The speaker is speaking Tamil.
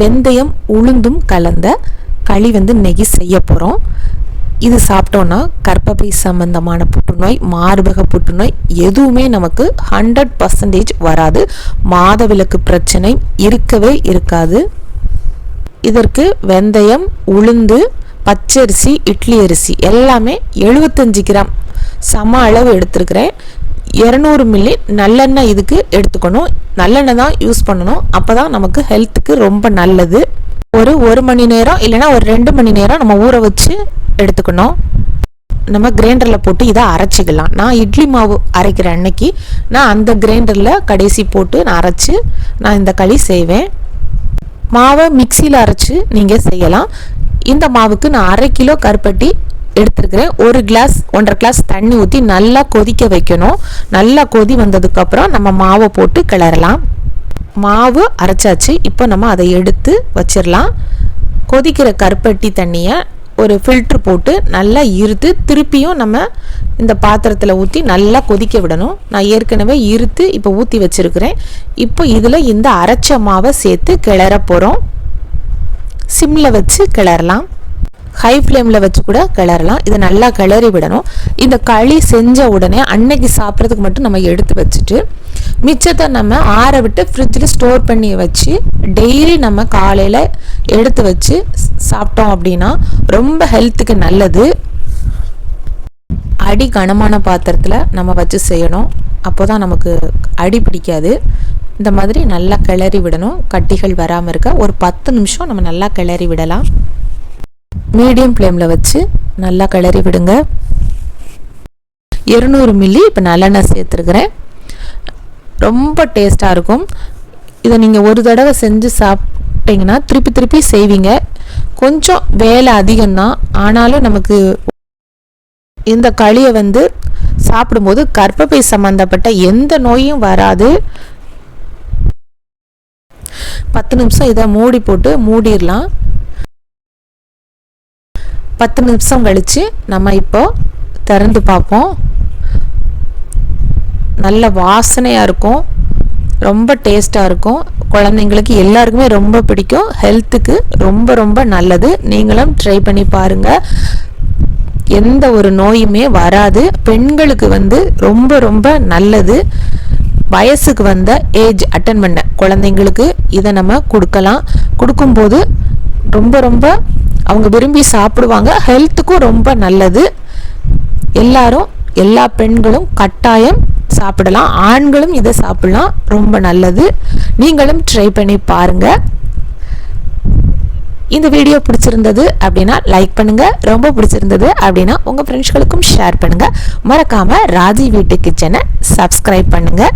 வெந்தயம் உளுந்தும் கலந்த களி வந்து நெகி செய்ய போகிறோம் இது சாப்பிட்டோன்னா கர்ப்பப்பை சம்பந்தமான புற்றுநோய் மார்பக புற்றுநோய் எதுவுமே நமக்கு ஹண்ட்ரட் பர்சன்டேஜ் வராது. மாதவிலக்கு பிரச்சனை இருக்கவே இருக்காது. இதற்கு வெந்தயம் உளுந்து பச்சரிசி இட்லி அரிசி எல்லாமே எழுபத்தஞ்சு கிராம் சம அளவு எடுத்திருக்கிறேன். இரநூறு மில்லி நல்லெண்ணெய் இதுக்கு எடுத்துக்கணும். நல்லெண்ணெய் தான் யூஸ் பண்ணணும். அப்போ தான் நமக்கு ஹெல்த்துக்கு ரொம்ப நல்லது. ஒரு ஒரு மணி நேரம் இல்லைன்னா ஒரு ரெண்டு மணி நேரம் நம்ம ஊற வச்சு எடுத்துக்கணும். நம்ம கிரைண்டரில் போட்டு இதை அரைச்சிக்கலாம். நான் இட்லி மாவு அரைக்கிற அன்னைக்கு நான் அந்த கிரைண்டரில் கடைசி போட்டு நான் அரைச்சி நான் இந்த களி செய்வேன். மாவை மிக்சியில் அரைச்சி நீங்கள் செய்யலாம். இந்த மாவுக்கு நான் அரை கிலோ கருப்பட்டி எடுத்துருக்கிறேன். ஒரு கிளாஸ் ஒன்றரை கிளாஸ் தண்ணி ஊற்றி நல்லா கொதிக்க வைக்கணும். நல்லா கொதி வந்ததுக்கப்புறம் நம்ம மாவை போட்டு கிளறலாம். மாவு அரைச்சாச்சு. இப்போ நம்ம அதை எடுத்து வச்சிடலாம். கொதிக்கிற கருப்பட்டி தண்ணியை ஒரு ஃபில்ட்ரு போட்டு நல்லா இருத்து திருப்பியும் நம்ம இந்த பாத்திரத்தில் ஊற்றி நல்லா கொதிக்க விடணும். நான் ஏற்கனவே இருத்து இப்போ ஊற்றி வச்சுருக்கிறேன். இப்போ இதில் இந்த அரைச்ச மாவை சேர்த்து கிளற போகிறோம் சிம்மில் வச்சு கிளறலாம். ஹை ஃப்ளேமில் வச்சு கூட கிளறலாம். இதை நல்லா கிளறி விடணும். இந்த களி செஞ்ச உடனே அன்னைக்கு சாப்பிட்றதுக்கு மட்டும் நம்ம எடுத்து வச்சுட்டு மிச்சத்தை நம்ம ஆற விட்டு ஃப்ரிட்ஜில் ஸ்டோர் பண்ணி வச்சு டெய்லி நம்ம காலையில் எடுத்து வச்சு சாப்பிட்டோம் அப்படின்னா ரொம்ப ஹெல்த்துக்கு நல்லது. அடி கனமான பாத்திரத்தில் நம்ம வச்சு செய்யணும். அப்போ தான் நமக்கு அடி பிடிக்காது. இந்த மாதிரி நல்லா கிளறி விடணும். கட்டிகள் வராமல் இருக்க ஒரு பத்து நிமிஷம் நம்ம நல்லா கிளறி விடலாம். மீடியம் ஃப்ளேமில் வச்சு நல்லா கிளறி விடுங்க. இருநூறு மில்லி இப்போ நல்லெண்ணெய் சேர்த்துருக்குறேன். ரொம்ப டேஸ்ட்டாக இருக்கும். இதை நீங்கள் ஒரு தடவை செஞ்சு சாப்பிட்டீங்கன்னா திருப்பி திருப்பி செய்வீங்க. கொஞ்சம் வேலை அதிகம்தான். ஆனாலும் நமக்கு இந்த களியை வந்து சாப்பிடும்போது கர்ப்பப்பை சம்மந்தப்பட்ட எந்த நோயும் வராது. பத்து நிமிஷம் இதை மூடி போட்டு மூடிடலாம். பத்து நிமிஷம் கழித்து நம்ம இப்போ திறந்து பார்ப்போம். நல்ல வாசனையாக இருக்கும். ரொம்ப டேஸ்ட்டாக இருக்கும். குழந்தைங்களுக்கு எல்லாருக்குமே ரொம்ப பிடிக்கும். ஹெல்த்துக்கு ரொம்ப ரொம்ப நல்லது. நீங்களும் ட்ரை பண்ணி பாருங்கள் எந்த ஒரு நோயுமே வராது. பெண்களுக்கு வந்து ரொம்ப ரொம்ப நல்லது. வயசுக்கு வந்த ஏஜ் அட்டன் பண்ண குழந்தைங்களுக்கு இதை நம்ம கொடுக்கலாம். கொடுக்கும்போது ரொம்ப ரொம்ப அவங்க விரும்பி சாப்பிடுவாங்க. ஹெல்த்துக்கும் ரொம்ப நல்லது. எல்லாரும் எல்லா பெண்களும் கட்டாயம் சாப்பிடலாம். ஆண்களும் இதை சாப்பிடலாம். ரொம்ப நல்லது. நீங்களும் ட்ரை பண்ணி பாருங்கள் இந்த வீடியோ பிடிச்சிருந்தது அப்படின்னா லைக் பண்ணுங்கள் ரொம்ப பிடிச்சிருந்தது அப்படின்னா உங்கள் ஃப்ரெண்ட்ஸ்களுக்கும் ஷேர் பண்ணுங்கள் மறக்காமல் ராஜி வீட்டு கிச்சனை சப்ஸ்கிரைப் பண்ணுங்கள்